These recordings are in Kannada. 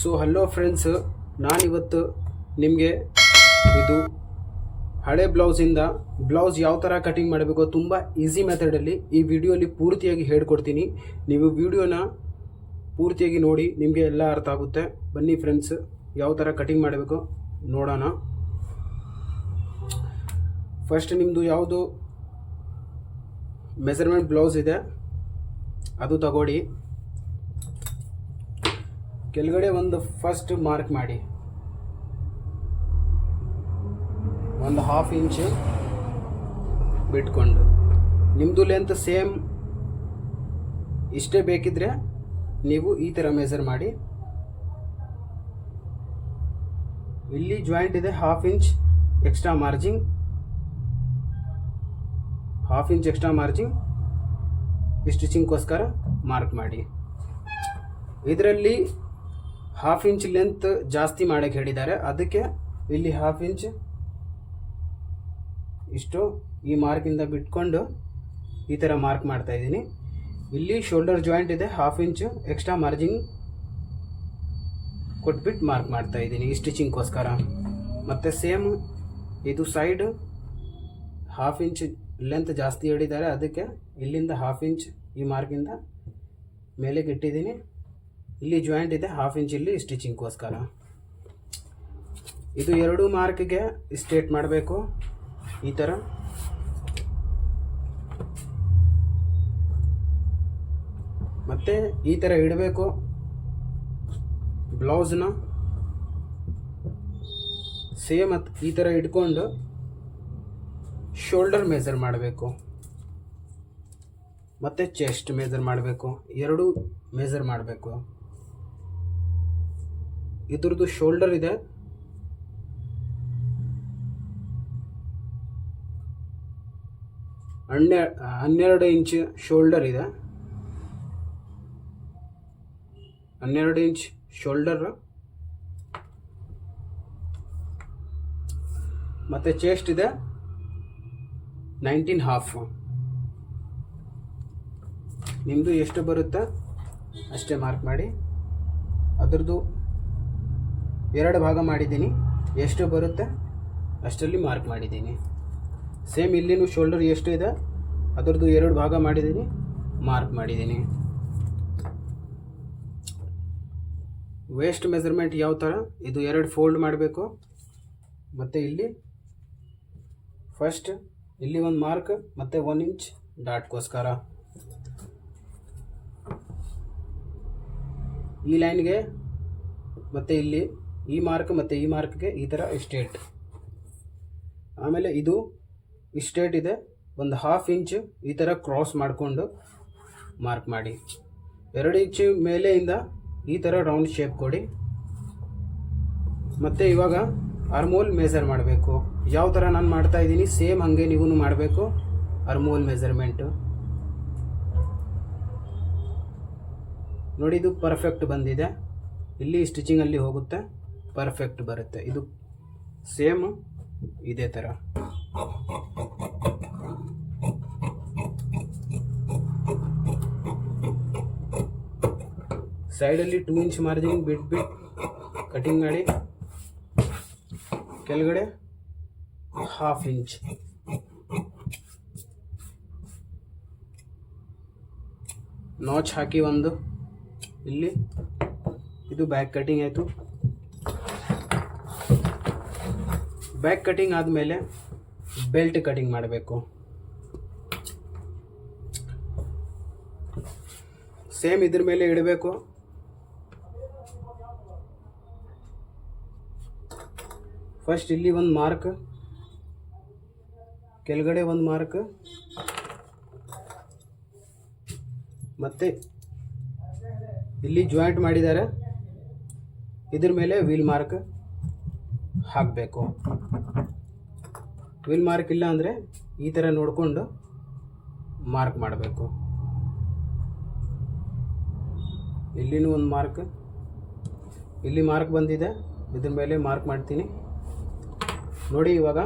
ಸೊ ಹಲೋ ಫ್ರೆಂಡ್ಸ್ ನಾನಿವತ್ತು ನಿಮಗೆ ಇದು ಹಳೆ ಬ್ಲೌಸಿಂದ ಬ್ಲೌಸ್ ಯಾವ ಥರ ಕಟಿಂಗ್ ಮಾಡಬೇಕು ತುಂಬ ಈಸಿ ಮೆಥಡಲ್ಲಿ ಈ ವಿಡಿಯೋಲಿ ಪೂರ್ತಿಯಾಗಿ ಹೇಳ್ಕೊಡ್ತೀನಿ. ನೀವು ವಿಡಿಯೋನ ಪೂರ್ತಿಯಾಗಿ ನೋಡಿ ನಿಮಗೆ ಎಲ್ಲ ಅರ್ಥ ಆಗುತ್ತೆ. ಬನ್ನಿ ಫ್ರೆಂಡ್ಸ್ ಯಾವ ಥರ ಕಟಿಂಗ್ ಮಾಡಬೇಕು ನೋಡೋಣ. ಫಸ್ಟ್ ನಿಮ್ಮದು ಯಾವುದು ಮೆಸರ್ಮೆಂಟ್ ಬ್ಲೌಸ್ ಇದೆ, ಅದು ತಗೊಳ್ಳಿ. ಕೆಳಗಡೆ ಒಂದು ಫಸ್ಟ್ ಮಾರ್ಕ್ ಮಾಡಿ. ಒಂದು ಹಾಫ್ ಇಂಚ್ ಬಿಟ್ಕೊಂಡು. ನಿಮ್ಮದು ಲೆಂತ್ ಸೇಮ್ ಇಷ್ಟೇ ಬೇಕಿದ್ರೆ ನೀವು ಈ ಥರ ಮೆಜರ್ ಮಾಡಿ. ಇಲ್ಲಿ ಜಾಯಿಂಟ್ ಇದೆ half inch extra margin half inch extra margin ಸ್ಟಿಚಿಂಗ್ಗೋಸ್ಕರ mark ಮಾಡಿ. ಇದರಲ್ಲಿ ಹಾಫ್ ಇಂಚ್ ಲೆಂತ್ ಜಾಸ್ತಿ ಮಾಡೋಕ್ಕೆ ಹೇಳಿದ್ದಾರೆ. ಅದಕ್ಕೆ ಇಲ್ಲಿ ಹಾಫ್ ಇಂಚ್ ಇಷ್ಟು ಈ ಮಾರ್ಕಿಂದ ಬಿಟ್ಕೊಂಡು ಈ ಥರ ಮಾರ್ಕ್ ಮಾಡ್ತಾ ಇದ್ದೀನಿ. ಇಲ್ಲಿ ಶೋಲ್ಡರ್ ಜಾಯಿಂಟ್ ಇದೆ ಹಾಫ್ ಇಂಚ್ ಎಕ್ಸ್ಟ್ರಾ ಮಾರ್ಜಿಂಗ್ ಕೊಟ್ಬಿಟ್ಟು ಮಾರ್ಕ್ ಮಾಡ್ತಾ ಇದ್ದೀನಿ ಸ್ಟಿಚಿಂಗ್ಗೋಸ್ಕರ ಮತ್ತು ಸೇಮ್ ಇದು ಸೈಡ್ ಹಾಫ್ ಇಂಚ್ ಲೆಂತ್ ಜಾಸ್ತಿ ಹೇಳಿದ್ದಾರೆ. ಅದಕ್ಕೆ ಇಲ್ಲಿಂದ ಹಾಫ್ ಇಂಚ್ ಈ ಮಾರ್ಕಿಂದ ಮೇಲೆಗೆ ಇಟ್ಟಿದ್ದೀನಿ. ಇಲ್ಲಿ ಜಾಯಿಂಟ್ ಇದೆ ಹಾಫ್ ಇಂಚ್ ಇಲ್ಲಿ ಸ್ಟಿಚಿಂಗ್ಗೋಸ್ಕರ ಇದು ಎರಡು ಮಾರ್ಕ್ಗೆ ಸ್ಟ್ರೇಟ್ ಮಾಡಬೇಕು, ಈ ಥರ ಮತ್ತೆ ಈ ಥರ ಇಡಬೇಕು ಬ್ಲೌಸ್ನ ಸೇಮ್ ಈ ಥರ ಇಟ್ಕೊಂಡು ಶೋಲ್ಡರ್ ಮೇಜರ್ ಮಾಡಬೇಕು. ಮತ್ತು ಚೆಸ್ಟ್ ಮೇಜರ್ ಮಾಡಬೇಕು, ಎರಡು ಮೇಜರ್ ಮಾಡಬೇಕು. ಇದ್ರದ್ದು ಶೋಲ್ಡರ್ ಇದೆ. ಹನ್ನೆ, ಹನ್ನೆರಡು ಇಂಚ್ ಶೋಲ್ಡರ್ ಇದೆ. ಹನ್ನೆರಡು ಇಂಚ್ ಶೋಲ್ಡರ್ ಮತ್ತು ಚೇಸ್ಟ್ ಇದೆ. ನೈನ್ಟೀನ್ ಹಾಫ್ ನಿಮ್ಮದು ಎಷ್ಟು ಬರುತ್ತೆ? ಅಷ್ಟೇ ಮಾರ್ಕ್ ಮಾಡಿ. ಅದರದ್ದು ಎರಡು ಭಾಗ ಮಾಡಿದ್ದೀನಿ. ಎಷ್ಟು ಬರುತ್ತೆ? ಅಷ್ಟರಲ್ಲಿ ಮಾರ್ಕ್ ಮಾಡಿದ್ದೀನಿ. ಸೇಮ್ ಇಲ್ಲಿನೂ ಶೋಲ್ಡರ್ ಎಷ್ಟು ಇದೆ? ಅದರದ್ದು ಎರಡು ಭಾಗ ಮಾಡಿದ್ದೀನಿ. ಮಾರ್ಕ್ ಮಾಡಿದ್ದೀನಿ. ವೇಸ್ಟ್ ಮೆಜರ್ಮೆಂಟ್ ಯಾವ ಥರ ಇದು ಎರಡು ಫೋಲ್ಡ್ ಮಾಡಬೇಕು. ಮತ್ತು ಇಲ್ಲಿ ಫಸ್ಟ್ ಇಲ್ಲಿ ಒಂದು ಮಾರ್ಕ್ ಮತ್ತು ಒನ್ ಇಂಚ್ ಡಾಟ್ಗೋಸ್ಕರ ಈ ಲೈನ್ಗೆ ಮತ್ತು ಇಲ್ಲಿ ಈ ಮಾರ್ಕ್ ಮತ್ತು ಈ ಮಾರ್ಕ್ಗೆ ಈ ಥರ ಸ್ಟೇಟ್ ಆಮೇಲೆ ಇದು ಇಷ್ಟೇಟ್ ಇದೆ. ಒಂದು ಹಾಫ್ ಇಂಚ್ ಈ ಥರ ಕ್ರಾಸ್ ಮಾಡಿಕೊಂಡು ಮಾರ್ಕ್ ಮಾಡಿ. ಎರಡು ಇಂಚು ಮೇಲೆಯಿಂದ ಈ ಥರ ರೌಂಡ್ ಶೇಪ್ ಕೊಡಿ. ಮತ್ತು ಇವಾಗ ಅರ್ಮೋಲ್ ಮೇಸರ್ ಮಾಡಬೇಕು. ಯಾವ ಥರ ನಾನು ಮಾಡ್ತಾ ಇದ್ದೀನಿ ಸೇಮ್ ಹಾಗೆ ನೀವು ಮಾಡಬೇಕು. ಅರ್ಮೋಲ್ ಮೆಜರ್ಮೆಂಟು ನೋಡಿ ಇದು ಪರ್ಫೆಕ್ಟ್ ಬಂದಿದೆ. ಇಲ್ಲಿ ಸ್ಟಿಚಿಂಗಲ್ಲಿ ಹೋಗುತ್ತೆ. ಪರ್ಫೆಕ್ಟ್ ಬರುತ್ತೆ. ಇದು ಸೇಮ್ ಇದೇ ಥರ ಸೈಡಲ್ಲಿ ಟೂ ಇಂಚ್ ಮಾರ್ಜಿನ್ ಬಿಟ್ಬಿಟ್ಟು ಕಟಿಂಗ್ ಮಾಡಿ. ಕೆಳಗಡೆ ಹಾಫ್ ಇಂಚ್ ನಾಚ್ ಹಾಕಿ ಒಂದು. ಇಲ್ಲಿ, ಇದು ಬ್ಯಾಕ್ ಕಟಿಂಗ್ ಆಯಿತು. ಬ್ಯಾಕ್ ಕಟಿಂಗ್ ಆದಮೇಲೆ ಬೆಲ್ಟ್ ಕಟಿಂಗ್ ಮಾಡಬೇಕು. ಸೇಮ್ ಇದ್ರ ಮೇಲೆ ಇಡಬೇಕು. ಫಸ್ಟ್ ಇಲ್ಲಿ ಒಂದು ಮಾರ್ಕ್ ಕೆಳಗಡೆ ಒಂದು ಮಾರ್ಕ್ ಮತ್ತೆ ಇಲ್ಲಿ ಜಾಯಿಂಟ್ ಮಾಡಿದ್ದಾರೆ. ಇದ್ರ ಮೇಲೆ ವೀಲ್ ಮಾರ್ಕ್ ಹಾಕಬೇಕು. ವೀಲ್ ಮಾರ್ಕ್ ಇಲ್ಲ ಅಂದರೆ ಈ ಥರ ನೋಡಿಕೊಂಡು ಮಾರ್ಕ್ ಮಾಡಬೇಕು. ಇಲ್ಲಿನೂ ಒಂದು ಮಾರ್ಕ್ ಇಲ್ಲಿ ಮಾರ್ಕ್ ಬಂದಿದೆ. ಇದ್ರ ಮೇಲೆ ಮಾರ್ಕ್ ಮಾಡ್ತೀನಿ. ನೋಡಿ ಇವಾಗ,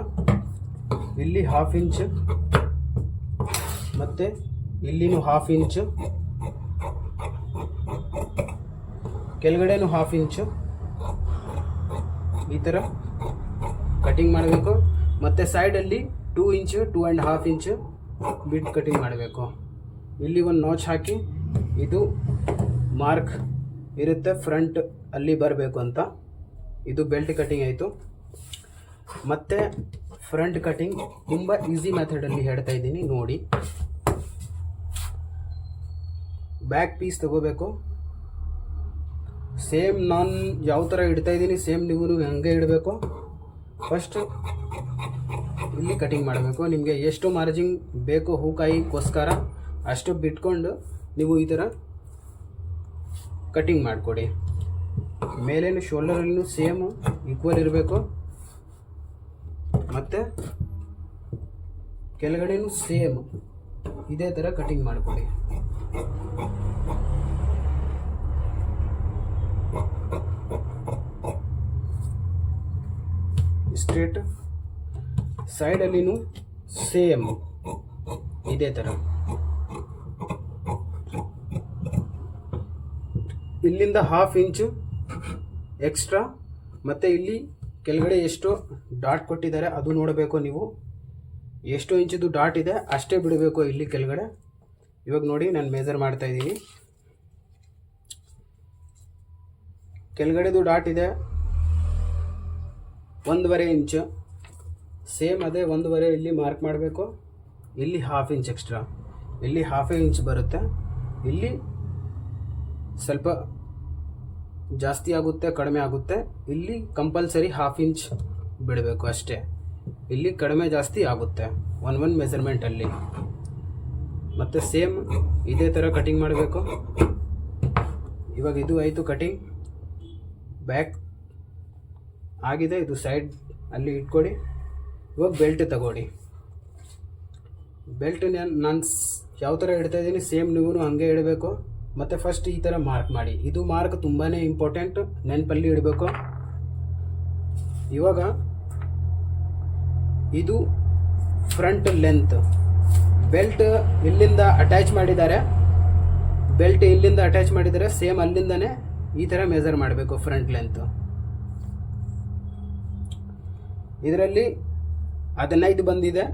ಇಲ್ಲಿ ಹಾಫ್ ಇಂಚ್ ಮತ್ತು ಇಲ್ಲಿನೂ ಹಾಫ್ ಇಂಚ್ ಕೆಳಗಡೆನೂ ಹಾಫ್ ಇಂಚು ಈ ಥರ ಕಟಿಂಗ್ ಮಾಡಬೇಕು. ಮತ್ತು ಸೈಡಲ್ಲಿ two inch two and half inch bit cutting ಮಾಡಬೇಕು. ಇಲ್ಲಿ ಒಂದು ನೋಚ್ ಹಾಕಿ ಇದು ಮಾರ್ಕ್ ಇರುತ್ತೆ ಫ್ರಂಟ್ ಅಲ್ಲಿ ಬರಬೇಕು ಅಂತ. ಇದು ಬೆಲ್ಟ್ ಕಟಿಂಗ್ ಆಯಿತು. ಮತ್ತು ಫ್ರಂಟ್ ಕಟಿಂಗ್ ತುಂಬ ಈಸಿ ಮೆಥಡಲ್ಲಿ ಹೇಳ್ತಾ ಇದ್ದೀನಿ, ನೋಡಿ. ಬ್ಯಾಕ್ ಪೀಸ್ ತಗೋಬೇಕು. ಸೇಮ್ ನಾನು ಯಾವ ಥರ ಇಡ್ತಾ ಇದ್ದೀನಿ ಸೇಮ್ ನೀವು ಹಂಗೆ ಇಡಬೇಕು. ಫಸ್ಟ್ ಇಲ್ಲಿ ಕಟಿಂಗ್ ಮಾಡಬೇಕು. ನಿಮಗೆ ಎಷ್ಟು ಮಾರ್ಜಿನ್ ಬೇಕೋ ಹೂಕಾಯಿಗೋಸ್ಕರ ಅಷ್ಟು ಬಿಟ್ಕೊಂಡು ನೀವು ಈ ಥರ ಕಟಿಂಗ್ ಮಾಡಿಕೊಡಿ. ಮೇಲೇನು ಶೋಲ್ಡರಲ್ಲೂ ಸೇಮು ಈಕ್ವಲ್ ಇರಬೇಕು. ಮತ್ತು ಕೆಳಗಡೆನೂ ಸೇಮ್ ಇದೇ ಥರ ಕಟಿಂಗ್ ಮಾಡಿಕೊಡಿ. ಸ್ಟ್ರೇಟ್ ಸೈಡಲ್ಲಿನೂ ಸೇಮ್ ಇದೇ ಥರ ಇಲ್ಲಿಂದ ಹಾಫ್ ಇಂಚು ಎಕ್ಸ್ಟ್ರಾ ಮತ್ತು ಇಲ್ಲಿ ಕೆಳಗಡೆ ಎಷ್ಟು ಡಾಟ್ ಕೊಟ್ಟಿದ್ದಾರೆ, ಅದು ನೋಡಬೇಕು ನೀವು. ಎಷ್ಟು ಇಂಚಿದು ಡಾಟ್ ಇದೆ, ಅಷ್ಟೇ ಬಿಡಬೇಕು ಇಲ್ಲಿ ಕೆಳಗಡೆ. ಇವಾಗ ನೋಡಿ, ನಾನು ಮೇಜರ್ ಮಾಡ್ತಾ ಇದ್ದೀನಿ. ಕೆಳಗಡೆದು ಡಾಟ್ ಇದೆ. ಒಂದೂವರೆ ಇಂಚು ಸೇಮ್ ಅದೇ ಒಂದೂವರೆ ಇಲ್ಲಿ ಮಾರ್ಕ್ ಮಾಡಬೇಕು. ಇಲ್ಲಿ ಹಾಫ್ ಇಂಚ್ ಎಕ್ಸ್ಟ್ರಾ ಇಲ್ಲಿ ಹಾಫ್ ಇಂಚ್ ಬರುತ್ತೆ. ಇಲ್ಲಿ ಸ್ವಲ್ಪ ಜಾಸ್ತಿ ಆಗುತ್ತೆ, ಕಡಿಮೆ ಆಗುತ್ತೆ. ಇಲ್ಲಿ ಕಂಪಲ್ಸರಿ ಹಾಫ್ ಇಂಚ್ ಬಿಡಬೇಕು ಅಷ್ಟೇ. ಇಲ್ಲಿ ಕಡಿಮೆ ಜಾಸ್ತಿ ಆಗುತ್ತೆ ಒನ್ ಒನ್ ಮೆಸರ್ಮೆಂಟಲ್ಲಿ ಮತ್ತು ಸೇಮ್ ಇದೇ ಥರ ಕಟಿಂಗ್ ಮಾಡಬೇಕು. ಇವಾಗ ಇದು ಆಯಿತು ಕಟಿಂಗ್ ಬ್ಯಾಕ್ ಆಗಿದೆ, ಇದು ಸೈಡ್ ಅಲ್ಲಿ ಇಟ್ಕೊಡಿ. ಇವಾಗ ಬೆಲ್ಟ್ ತಗೊಳ್ಳಿ. ಬೆಲ್ಟ್ ನಾನು ಯಾವ ಥರ ಇಡ್ತಾ ಇದ್ದೀನಿ, ಸೇಮ್ ನೀವು ಹಾಗೆ ಇಡಬೇಕು. ಮತ್ತು ಫಸ್ಟ್ ಈ ಥರ ಮಾರ್ಕ್ ಮಾಡಿ. ಇದು ಮಾರ್ಕ್ ತುಂಬಾ ಇಂಪಾರ್ಟೆಂಟ್ ನೆನಪಲ್ಲಿ ಇಡಬೇಕು. ಇವಾಗ ಇದು ಫ್ರಂಟ್ ಲೆಂತ್. ಬೆಲ್ಟ್ ಇಲ್ಲಿಂದ ಅಟ್ಯಾಚ್ ಮಾಡಿದ್ದಾರೆ. ಬೆಲ್ಟ್ ಇಲ್ಲಿಂದ ಅಟ್ಯಾಚ್ ಮಾಡಿದರೆ ಸೇಮ್ ಅಲ್ಲಿಂದನೇ ಈ ಥರ ಮೆಜರ್ ಮಾಡಬೇಕು, ಫ್ರಂಟ್ ಲೆಂತ್. ಇದರಲ್ಲಿ ಹದಿನೈದು ಬಂದಿದೆ.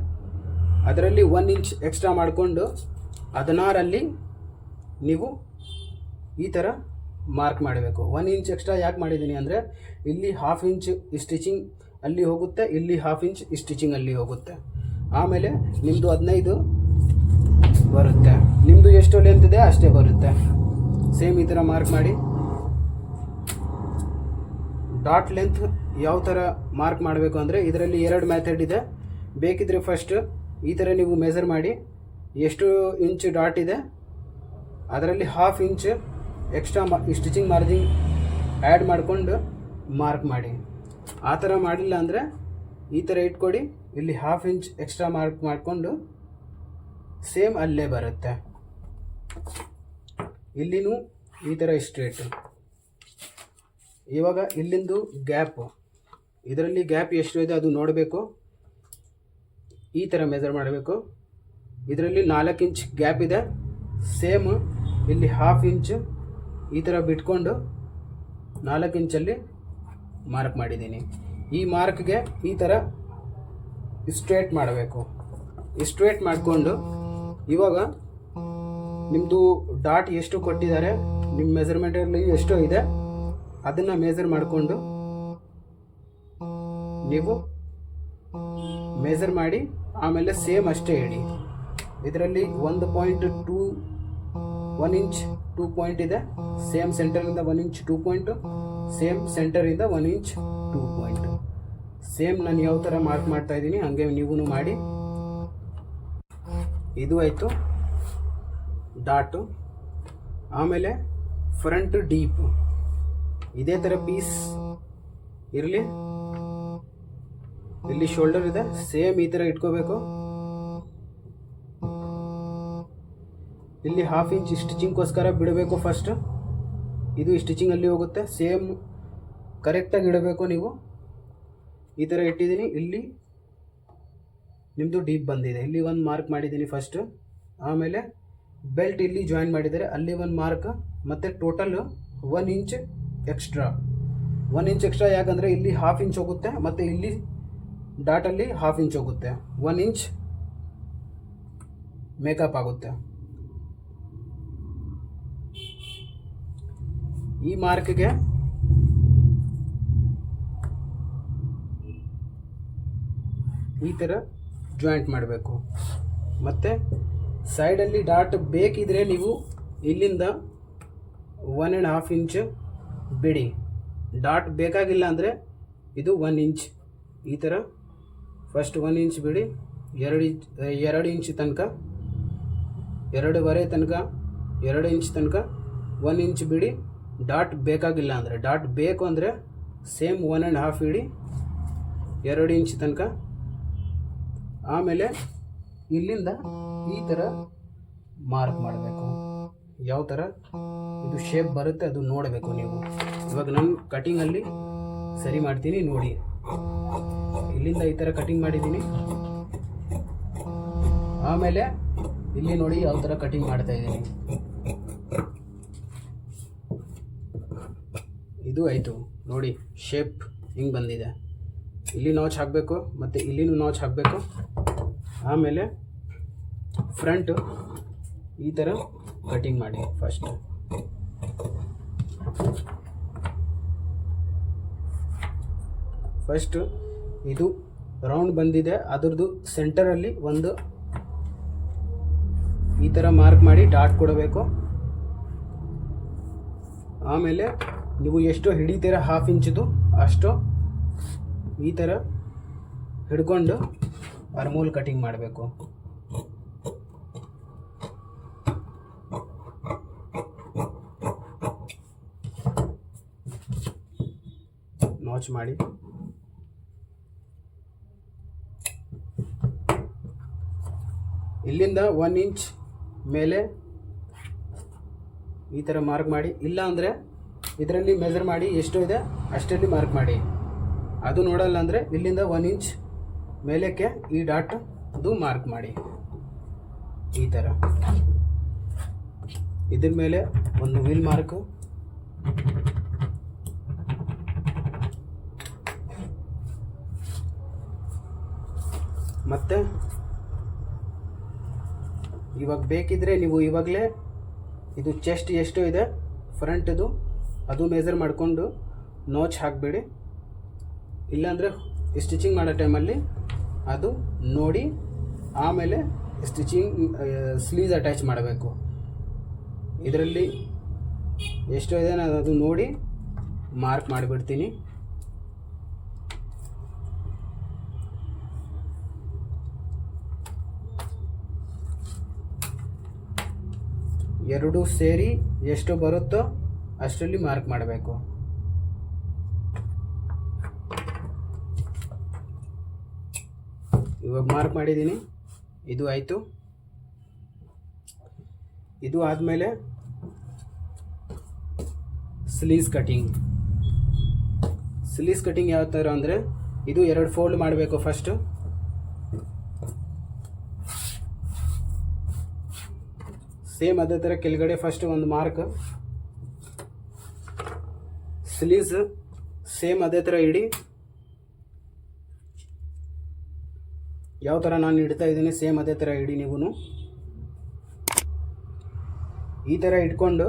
ಅದರಲ್ಲಿ ಒನ್ ಇಂಚ್ ಎಕ್ಸ್ಟ್ರಾ ಮಾಡಿಕೊಂಡು ಹದಿನಾರಲ್ಲಿ ನೀವು ಈ ಥರ ಮಾರ್ಕ್ ಮಾಡಬೇಕು. ಒನ್ ಇಂಚ್ ಎಕ್ಸ್ಟ್ರಾ ಯಾಕೆ ಮಾಡಿದ್ದೀನಿ ಅಂದರೆ, ಇಲ್ಲಿ ಹಾಫ್ ಇಂಚ್ ಸ್ಟಿಚಿಂಗ್ ಅಲ್ಲಿ ಹೋಗುತ್ತೆ, ಇಲ್ಲಿ ಹಾಫ್ ಇಂಚ್ ಸ್ಟಿಚಿಂಗ್ ಅಲ್ಲಿ ಹೋಗುತ್ತೆ. ಆಮೇಲೆ ನಿಮ್ಮದು ಹದಿನೈದು ಬರುತ್ತೆ. ನಿಮ್ಮದು ಎಷ್ಟು ಲೆಂತ್ ಇದೆ ಅಷ್ಟೇ ಬರುತ್ತೆ. ಸೇಮ್ ಈ ಥರ ಮಾರ್ಕ್ ಮಾಡಿ. ಡಾಟ್ ಲೆಂತ್ ಯಾವ ಥರ ಮಾರ್ಕ್ ಮಾಡಬೇಕು ಅಂದರೆ ಇದರಲ್ಲಿ ಎರಡು ಮೆಥಡ್ ಇದೆ. ಬೇಕಿದ್ರೆ ಫಸ್ಟ್ ಈ ಥರ ನೀವು ಮೆಜರ್ ಮಾಡಿ ಎಷ್ಟು ಇಂಚ್ ಡಾಟ್ ಇದೆ. ಅದರಲ್ಲಿ half inch extra stitching margin add ಮಾಡಿಕೊಂಡು ಮಾರ್ಕ್ ಮಾಡಿ. ಆ ಥರ ಮಾಡಿಲ್ಲ ಅಂದರೆ ಈ ಥರ ಇಟ್ಕೊಡಿ. ಇಲ್ಲಿ ಹಾಫ್ ಇಂಚ್ ಎಕ್ಸ್ಟ್ರಾ ಮಾರ್ಕ್ ಮಾಡಿಕೊಂಡು ಸೇಮ್ ಅಲ್ಲೇ ಬರುತ್ತೆ. ಇಲ್ಲಿನೂ ಈ ಥರ ಸ್ಟ್ರೇಟ್ ಇವಾಗ ಇಲ್ಲಿಂದು ಗ್ಯಾಪ್ ಇದರಲ್ಲಿ ಗ್ಯಾಪ್ ಎಷ್ಟು ಇದೆ ಅದು ನೋಡಬೇಕು. ಈ ಥರ ಮೆಜರ್ ಮಾಡಬೇಕು. ಇದರಲ್ಲಿ ನಾಲ್ಕು ಇಂಚ್ ಗ್ಯಾಪ್ ಇದೆ. ಸೇಮ್ ಇಲ್ಲಿ ಹಾಫ್ ಇಂಚ್ ಈ ಥರ ಬಿಟ್ಕೊಂಡು ನಾಲ್ಕು ಇಂಚಲ್ಲಿ ಮಾರ್ಕ್ ಮಾಡಿದ್ದೀನಿ. ಈ ಮಾರ್ಕ್ಗೆ ಈ ಥರ ಸ್ಟ್ರೇಟ್ ಮಾಡಬೇಕು. ಸ್ಟ್ರೇಟ್ ಮಾಡಿಕೊಂಡು ಇವಾಗ ನಿಮ್ಮದು ಡಾಟ್ ಎಷ್ಟು ಕೊಟ್ಟಿದ್ದಾರೆ ನಿಮ್ಮ ಮೆಜರ್ಮೆಂಟಲ್ಲಿ ಎಷ್ಟು ಇದೆ. ಅದನ್ನು ಮೇಜರ್ ಮಾಡಿಕೊಂಡು ನೀವು ಮೇಜರ್ ಮಾಡಿ, ಆಮೇಲೆ ಸೇಮ್ ಅಷ್ಟೇ ಹೇಳಿ ಇದರಲ್ಲಿ ಒಂದು point two one inch two point ಇದೆ. Same ಸೆಂಟರಿಂದ one inch two point same ಸೆಂಟರಿಂದ one inch two point same ನಾನು ಯಾವ ಥರ ಮಾರ್ಕ್ ಮಾಡ್ತಾ ಇದ್ದೀನಿ, ಹಂಗೆ ನೀವೂ ಮಾಡಿ. ಇದು ಆಯಿತು. ಡಾಟು ಆಮೇಲೆ ಫ್ರಂಟ್ ಡೀಪ್ ಇದೇ ಥರ ಪೀಸ್ ಇರಲಿ. ಇಲ್ಲಿ ಶೋಲ್ಡರ್ ಇದೆ. ಸೇಮ್ ಈ ಥರ ಇಟ್ಕೋಬೇಕು. ಇಲ್ಲಿ ಹಾಫ್ ಇಂಚ್ ಸ್ಟಿಚಿಂಗ್ಗೋಸ್ಕರ ಬಿಡಬೇಕು ಫಸ್ಟ್ ಇದು ಸ್ಟಿಚಿಂಗ್ ಅಲ್ಲಿ ಹೋಗುತ್ತೆ. ಸೇಮ್ ಕರೆಕ್ಟಾಗಿ ಇಡಬೇಕು ನೀವು. ಈ ಥರ ಇಟ್ಟಿದ್ದೀನಿ. ಇಲ್ಲಿ ನಿಮ್ಮದು ಡೀಪ್ ಬಂದಿದೆ. ಇಲ್ಲಿ ಒಂದು ಮಾರ್ಕ್ ಮಾಡಿದ್ದೀನಿ ಫಸ್ಟ್ ಆಮೇಲೆ ಬೆಲ್ಟ್ ಇಲ್ಲಿ ಜಾಯಿನ್ ಮಾಡಿದ್ದಾರೆ. ಅಲ್ಲಿ ಒಂದು ಮಾರ್ಕ್ ಮತ್ತು total one inch extra one inch extra ಯಾಕಂದರೆ ಇಲ್ಲಿ ಹಾಫ್ ಇಂಚ್ ಹೋಗುತ್ತೆ. ಮತ್ತು ಇಲ್ಲಿ ಡಾಟಲ್ಲಿ ಹಾಫ್ ಇಂಚ್ ಹೋಗುತ್ತೆ. ಒನ್ ಇಂಚ್ ಮೇಕಪ್ ಆಗುತ್ತೆ. ಈ ಮಾರ್ಕ್ಗೆ ಈ ಥರ ಜಾಯಿಂಟ್ ಮಾಡಬೇಕು. ಮತ್ತು ಸೈಡಲ್ಲಿ ಡಾಟ್ ಬೇಕಿದ್ರೆ ನೀವು ಇಲ್ಲಿಂದ ಒನ್ ಆ್ಯಂಡ್ ಹಾಫ್ ಇಂಚ್ ಬಿಡಿ. ಡಾಟ್ ಬೇಕಾಗಿಲ್ಲ ಅಂದರೆ ಇದು ಒನ್ ಇಂಚ್ ಈ ಥರ ಫಸ್ಟ್ ಒನ್ ಇಂಚ್ ಬಿಡಿ. ಎರಡು ಇಂಚ್ ಎರಡು ಇಂಚ್ ತನಕ. ಎರಡೂವರೆ ತನಕ, ಎರಡು ಇಂಚ್ ತನಕ ಒನ್ ಇಂಚ್ ಬಿಡಿ. ಡಾಟ್ ಬೇಕಾಗಿಲ್ಲ ಅಂದರೆ ಡಾಟ್ ಬೇಕು ಅಂದರೆ ಸೇಮ್ ಒನ್ ಆ್ಯಂಡ್ ಹಾಫ್ ಇಡಿ. ಎರಡು ಇಂಚ್ ತನಕ. ಆಮೇಲೆ ಇಲ್ಲಿಂದ ಈ ಥರ ಮಾರ್ಕ್ ಮಾಡಬೇಕು. ಯಾವ ಥರ ಇದು ಶೇಪ್ ಬರುತ್ತೆ, ಅದು ನೋಡಬೇಕು ನೀವು. ಇವಾಗ ನಾನು ಕಟಿಂಗಲ್ಲಿ ಸರಿ ಮಾಡ್ತೀನಿ, ನೋಡಿ. ಇಲ್ಲಿಂದ ಈ ಥರ ಕಟಿಂಗ್ ಮಾಡಿದ್ದೀನಿ ಆಮೇಲೆ ಇಲ್ಲಿ ನೋಡಿ ಯಾವ ಥರ ಕಟಿಂಗ್ ಮಾಡ್ತಾ ಇದ್ದೀನಿ. ಇದು ಆಯಿತು. ನೋಡಿ ಶೇಪ್ ಹಿಂಗೆ ಬಂದಿದೆ. ಇಲ್ಲಿ ನಾಚ್ ಹಾಕಬೇಕು, ಮತ್ತು ಇಲ್ಲಿನೂ ನಾಚ್ ಹಾಕಬೇಕು. ಆಮೇಲೆ ಫ್ರಂಟ್ ಈ ಥರ ಕಟಿಂಗ್ ಮಾಡಿ ಫಸ್ಟ್ ಫಸ್ಟ್ ಇದು ರೌಂಡ್ ಬಂದಿದೆ. ಅದರದ್ದು ಸೆಂಟರಲ್ಲಿ ಒಂದು ಈ ಥರ ಮಾರ್ಕ್ ಮಾಡಿ ಡಾಟ್ ಕೊಡಬೇಕು. ಆಮೇಲೆ ನೀವು ಎಷ್ಟು ಹಿಡಿತೀರ ಹಾಫ್ ಇಂಚಿದು ಅಷ್ಟು ಈ ಥರ ಹಿಡ್ಕೊಂಡು ಅರ್ಮೂಲ್ ಕಟಿಂಗ್ ಮಾಡಬೇಕು. ನಾಚ್ ಮಾಡಿ. ಇಲ್ಲಿಂದ ಒನ್ ಇಂಚ್ ಮೇಲೆ ಈ ಥರ ಮಾರ್ಕ್ ಮಾಡಿ, ಇಲ್ಲ ಅಂದರೆ ಇದರಲ್ಲಿ ಮೆಜರ್ ಮಾಡಿ ಎಷ್ಟು ಇದೆ, ಅಷ್ಟರಲ್ಲಿ ಮಾರ್ಕ್ ಮಾಡಿ. ಅದು ನೋಡಲ್ಲ ಅಂದರೆ ಇಲ್ಲಿಂದ ಒನ್ ಇಂಚ್ ಮೇಲಕ್ಕೆ ಈ ಡಾಟ್ ಅದು ಮಾರ್ಕ್ ಮಾಡಿ. ಈ ಥರ ಇದ್ರ ಮೇಲೆ ಒಂದು ವೀಲ್ ಮಾರ್ಕ್ ಮತ್ತೆ ಇವಾಗ ಬೇಕಿದ್ರೆ ನೀವು ಇವಾಗಲೇ ಇದು ಚೆಸ್ಟ್ ಎಷ್ಟು ಇದೆ ಫ್ರಂಟ್ದು ಅದು ಮೇಜರ್ ಮಾಡಿಕೊಂಡು ನೋಚ್ ಹಾಕಬೇಡಿ. ಇಲ್ಲಾಂದರೆ ಸ್ಟಿಚಿಂಗ್ ಮಾಡೋ ಟೈಮಲ್ಲಿ ಅದು ನೋಡಿ ಆಮೇಲೆ ಸ್ಟಿಚಿಂಗ್ ಸ್ಲೀವ್ಸ್ ಅಟ್ಯಾಚ್ ಮಾಡಬೇಕು. ಇದರಲ್ಲಿ ಎಷ್ಟು ಇದೆ ನಾನು ಅದು ನೋಡಿ ಮಾರ್ಕ್ ಮಾಡಿಬಿಡ್ತೀನಿ. ಎರಡು ಸೇರಿ ಎಷ್ಟು ಬರುತ್ತೋ ಅಷ್ಟರಲ್ಲಿ ಮಾರ್ಕ್ ಮಾಡಬೇಕು. ಇವಾಗ ಮಾರ್ಕ್ ಮಾಡಿದ್ದೀನಿ. ಇದು ಆಯಿತು. ಇದು ಆದಮೇಲೆ ಸ್ಲೀಸ್ ಕಟಿಂಗ್ ಸ್ಲೀಸ್ ಕಟಿಂಗ್ ಯಾವ ಥರ ಅಂದರೆ ಇದು ಎರಡು ಫೋಲ್ಡ್ ಮಾಡಬೇಕು ಫಸ್ಟು ಸೇಮ್ ಅದೇ ಥರ ಕೆಳಗಡೆ ಫಸ್ಟ್ ಒಂದು ಮಾರ್ಕ್ ಸ್ಲೀವ್ಸ್ ಸೇಮ್ ಅದೇ ಥರ ಇಡಿ. ಯಾವ ಥರ ನಾನು ಇಡ್ತಾ ಇದ್ದೀನಿ ಸೇಮ್ ಅದೇ ಥರ ಇಡಿ ನೀವು ಈ ಥರ ಇಟ್ಕೊಂಡು,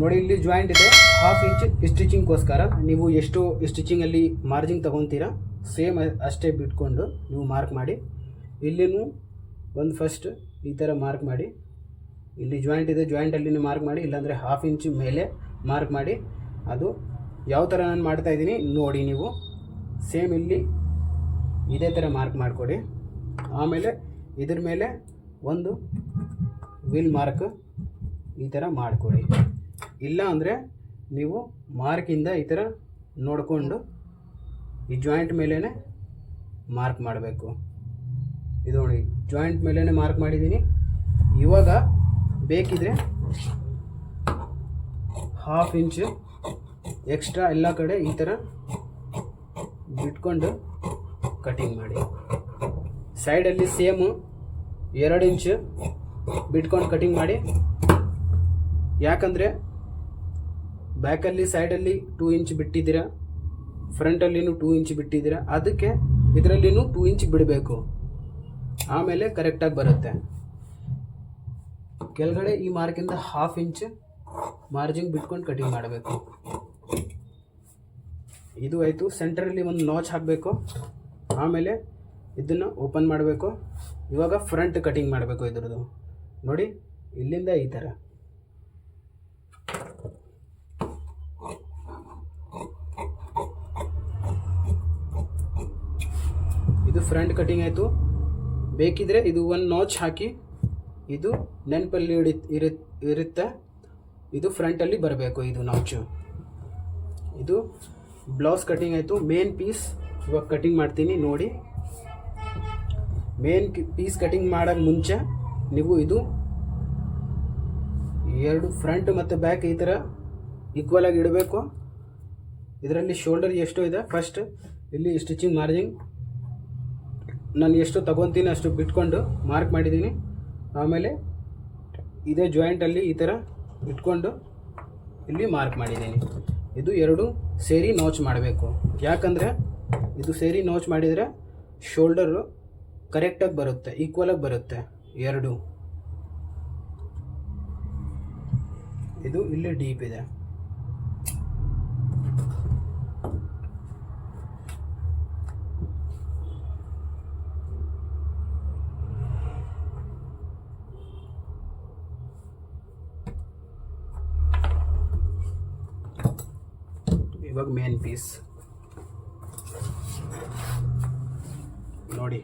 ನೋಡಿ ಇಲ್ಲಿ ಜಾಯಿಂಟ್ ಇದೆ ಹಾಫ್ ಇಂಚ್ ಸ್ಟಿಚಿಂಗ್ಗೋಸ್ಕರ ನೀವು ಎಷ್ಟು ಸ್ಟಿಚಿಂಗಲ್ಲಿ ಮಾರ್ಜಿನ್ ತೊಗೊತೀರಾ ಸೇಮ್ ಅಷ್ಟೇ ಬಿಟ್ಕೊಂಡು ನೀವು ಮಾರ್ಕ್ ಮಾಡಿ. ಇಲ್ಲಿನೂ ಒಂದು ಫಸ್ಟ್ ಈ ಥರ ಮಾರ್ಕ್ ಮಾಡಿ. ಇಲ್ಲಿ ಜಾಯಿಂಟ್ ಇದೆ ಜಾಯಿಂಟಲ್ಲಿ ಮಾರ್ಕ್ ಮಾಡಿ, ಇಲ್ಲಾಂದರೆ ಹಾಫ್ ಇಂಚ್ ಮೇಲೆ ಮಾರ್ಕ್ ಮಾಡಿ. ಅದು ಯಾವ ಥರ ನಾನು ಮಾಡ್ತಾ ಇದ್ದೀನಿ, ನೋಡಿ ನೀವು. ಸೇಮ್ ಇಲ್ಲಿ ಇದೇ ಥರ ಮಾರ್ಕ್ ಮಾಡಿಕೊಡಿ. ಆಮೇಲೆ ಇದ್ರ ಮೇಲೆ ಒಂದು ವಿಲ್ ಮಾರ್ಕ್ ಈ ಥರ ಮಾಡಿಕೊಡಿ. ಇಲ್ಲ ಅಂದರೆ ನೀವು ಮಾರ್ಕಿಂದ ಈ ಥರ ನೋಡಿಕೊಂಡು ಈ ಜಾಯಿಂಟ್ ಮೇಲೇ ಮಾರ್ಕ್ ಮಾಡಬೇಕು. ಇದು ನೋಡಿ ಜಾಯಿಂಟ್ ಮೇಲೇ ಮಾರ್ಕ್ ಮಾಡಿದ್ದೀನಿ. ಇವಾಗ ಬೇಕಿದ್ರೆ ಹಾಫ್ ಇಂಚ್ ಎಕ್ಸ್ಟ್ರಾ ಎಲ್ಲ ಕಡೆ ಈ ಥರ ಬಿಟ್ಕೊಂಡು ಕಟಿಂಗ್ ಮಾಡಿ. ಸೈಡಲ್ಲಿ ಸೇಮು ಎರಡು ಇಂಚು ಬಿಟ್ಕೊಂಡು ಕಟಿಂಗ್ ಮಾಡಿ. ಯಾಕಂದರೆ ಬ್ಯಾಕಲ್ಲಿ ಸೈಡಲ್ಲಿ ಟೂ ಇಂಚ್ ಬಿಟ್ಟಿದ್ದೀರ ಫ್ರಂಟಲ್ಲಿನೂ ಟೂ ಇಂಚ್ ಬಿಟ್ಟಿದ್ದೀರ, ಅದಕ್ಕೆ ಇದರಲ್ಲಿನೂ ಟೂ ಇಂಚ್ ಬಿಡಬೇಕು. ಆಮೇಲೆ ಕರೆಕ್ಟಾಗಿ ಬರುತ್ತೆ. ಕೆಳಗಡೆ ಈ ಮಾರ್ಕಿಂದ ಹಾಫ್ ಇಂಚ್ ಮಾರ್ಜಿನ್ ಬಿಟ್ಕೊಂಡು ಕಟಿಂಗ್ ಮಾಡಬೇಕು. ಇದು ಆಯಿತು. ಸೆಂಟರಲ್ಲಿ ಒಂದು ನಾಚ್ ಹಾಕಬೇಕು. ಆಮೇಲೆ ಇದನ್ನು ಓಪನ್ ಮಾಡಬೇಕು. ಇವಾಗ ಫ್ರಂಟ್ ಕಟಿಂಗ್ ಮಾಡಬೇಕು ಇದ್ರದ್ದು. ನೋಡಿ, ಇಲ್ಲಿಂದ ಈ ಥರ ಇದು ಫ್ರಂಟ್ ಕಟಿಂಗ್ ಆಯಿತು. ಬೇಕಿದ್ರೆ ಇದು ಒಂದು ನಾಚ್ ಹಾಕಿ ಇದು ನೆನಪಲ್ಲಿ ಹಿಡಿ ಇರು ಇರುತ್ತೆ. ಇದು ಫ್ರಂಟಲ್ಲಿ ಬರಬೇಕು ಇದು ನಾಚು ಇದು ಬ್ಲೌಸ್ ಕಟಿಂಗ್ ಆಯಿತು. ಮೇನ್ ಪೀಸ್ ಇವಾಗ ಕಟಿಂಗ್ ಮಾಡ್ತೀನಿ, ನೋಡಿ. ಮೇನ್ ಪೀಸ್ ಕಟಿಂಗ್ ಮಾಡೋಕ್ಕೆ ಮುಂಚೆ ನೀವು ಇದು ಎರಡು ಫ್ರಂಟ್ ಮತ್ತು ಬ್ಯಾಕ್ ಈ ಥರ ಈಕ್ವಲ್ ಆಗಿ ಇಡಬೇಕು. ಇದರಲ್ಲಿ ಶೋಲ್ಡರ್ ಎಷ್ಟು ಇದೆ. ಫಸ್ಟ್ ಇಲ್ಲಿ ಸ್ಟಿಚಿಂಗ್ ಮಾರ್ಜಿಂಗ್ ನಾನು ಎಷ್ಟು ತಗೊತೀನಿ ಅಷ್ಟು ಬಿಟ್ಕೊಂಡು ಮಾರ್ಕ್ ಮಾಡಿದ್ದೀನಿ. ಆಮೇಲೆ ಇದೇ ಜಾಯಿಂಟಲ್ಲಿ ಈ ಥರ ಇಟ್ಕೊಂಡು ಇಲ್ಲಿ ಮಾರ್ಕ್ ಮಾಡಿದ್ದೀನಿ. ಇದು ಎರಡು ಸೇರಿ ನೋಚ್ ಮಾಡಬೇಕು. ಯಾಕಂದರೆ ಇದು ಸೇರಿ ನೋಚ್ ಮಾಡಿದರೆ ಶೋಲ್ಡರು ಕರೆಕ್ಟಾಗಿ ಬರುತ್ತೆ ಈಕ್ವಲಾಗಿ ಬರುತ್ತೆ. ಎರಡು. ಇದು ಇಲ್ಲಿ ಡೀಪ್ ಇದೆ. ಇವಾಗ ಮೇನ್ ಪೀಸ್ ನೋಡಿ.